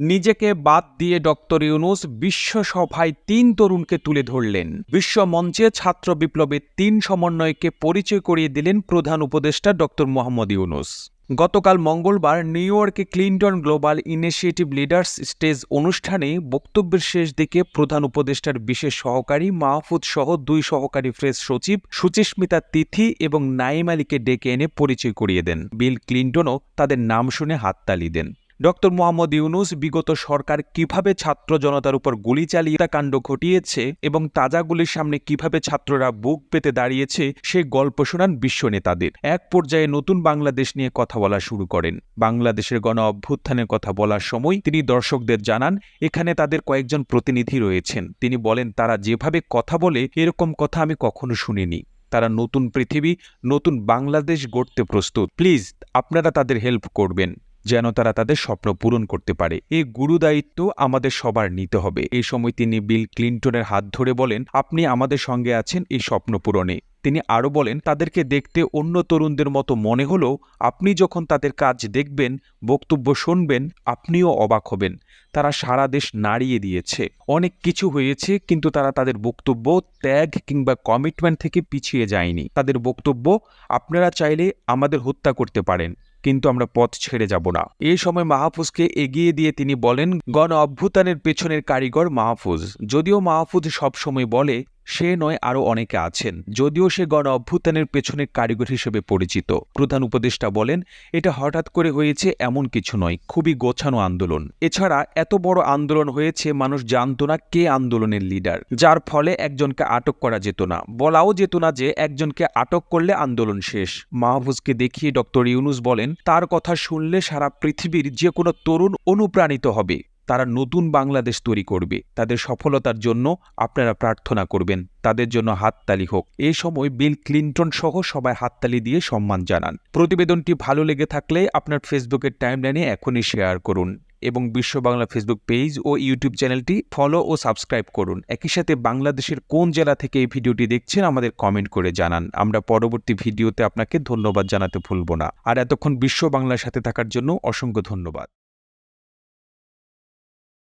নিজেকে বাদ দিয়ে ডক্টর ইউনুস বিশ্ব সভায় তিন তরুণকে তুলে ধরলেন। বিশ্ব মঞ্চে ছাত্র বিপ্লবের তিন সমন্বয়কে পরিচয় করিয়ে দিলেন প্রধান উপদেষ্টা ডক্টর মোহাম্মদ ইউনুস। গতকাল মঙ্গলবার নিউ ইয়র্কে Clinton Global Initiative leaders stage অনুষ্ঠানে বক্তব্যের শেষ দিকে প্রধান উপদেষ্টার বিশেষ সহকারী মাহফুজ সহ দুই সহকারী প্রেস সচিব সুচিস্মিতা তিথি এবং নাইম আলীকে ডেকে এনে পরিচয় করিয়ে দেন। বিল ক্লিন্টনও তাদের নাম শুনে হাততালি দেন। ডক্টর মোহাম্মদ ইউনুস বিগত সরকার কীভাবে ছাত্র জনতার উপর গুলি চালিয়ে কাণ্ড ঘটিয়েছে এবং তাজা গুলির সামনে কীভাবে ছাত্ররা বুক পেতে দাঁড়িয়েছে সেই গল্প শোনান বিশ্ব নেতাদের। এক পর্যায়ে নতুন বাংলাদেশ নিয়ে কথা বলা শুরু করেন। বাংলাদেশের গণ অভ্যুত্থানের কথা বলার সময় তিনি দর্শকদের জানান, এখানে তাদের কয়েকজন প্রতিনিধি রয়েছেন। তিনি বলেন, তারা যেভাবে কথা বলে, এরকম কথা আমি কখনো শুনিনি। তারা নতুন পৃথিবী, নতুন বাংলাদেশ গড়তে প্রস্তুত। প্লিজ, আপনারা তাদের হেল্প করবেন। যেন তারা তাদের স্বপ্ন পূরণ করতে পারে। এই গুরু দায়িত্ব আমাদের সবার নিতে হবে। এই সময় তিনি বিল ক্লিন্টনের হাত ধরে বলেন, আপনি আমাদের সঙ্গে আছেন এই স্বপ্ন পূরণে। তিনি আরও বলেন, তাদেরকে দেখতে অন্য তরুণদের মতো মনে হলেও আপনি যখন তাদের কাজ দেখবেন, বক্তব্য শুনবেন, আপনিও অবাক হবেন। তারা সারা দেশ নাড়িয়ে দিয়েছে। অনেক কিছু হয়েছে, কিন্তু তারা তাদের বক্তব্য, ত্যাগ কিংবা কমিটমেন্ট থেকে পিছিয়ে যায়নি। তাদের বক্তব্য, আপনারা চাইলে আমাদের হত্যা করতে পারেন, কিন্তু আমরা পথ ছেড়ে যাব না। এই সময় মাহফুজকে এগিয়ে দিয়ে তিনি বলেন, গণ অভ্যুত্থানের পেছনের কারিগর মাহফুজ। যদিও মাহফুজ সবসময় বলে, সে নয়, আরও অনেকে আছেন। যদিও সে গণ অভ্যুত্থানের পেছনের কারিগর হিসেবে পরিচিত। প্রধান উপদেষ্টা বলেন, এটা হঠাৎ করে হয়েছে এমন কিছু নয়, খুবই গোছানো আন্দোলন। এছাড়া এত বড় আন্দোলন হয়েছে, মানুষ জানত না কে আন্দোলনের লিডার যার ফলে একজনকে আটক করা যেত না। বলাও যেত না যে একজনকে আটক করলে আন্দোলন শেষ। মাহফুজকে দেখিয়ে ডক্টর ইউনুস বলেন, তার কথা শুনলে সারা পৃথিবীর যে কোনো তরুণ অনুপ্রাণিত হবে। তারা নতুন বাংলাদেশ তৈরি করবে। তাদের সফলতার জন্য আপনারা প্রার্থনা করবেন। তাদের জন্য হাততালি হোক। এ সময় বিল ক্লিন্টন সহ সবাই হাততালি দিয়ে সম্মান জানান। প্রতিবেদনটি ভালো লেগে থাকলে আপনার ফেসবুকের টাইমলাইনে এখনই শেয়ার করুন। এবং বিশ্ব বাংলা ফেসবুক পেজ ও ইউটিউব চ্যানেলটি ফলো ও সাবস্ক্রাইব করুন। একই সাথে বাংলাদেশের কোন জেলা থেকে এই ভিডিওটি দেখছেন আমাদের কমেন্ট করে জানান। আমরা পরবর্তী ভিডিওতে আপনাকে ধন্যবাদ জানাতে ভুলব না। আর এতক্ষণ বিশ্ব বাংলার সাথে থাকার জন্য অসংখ্য ধন্যবাদ।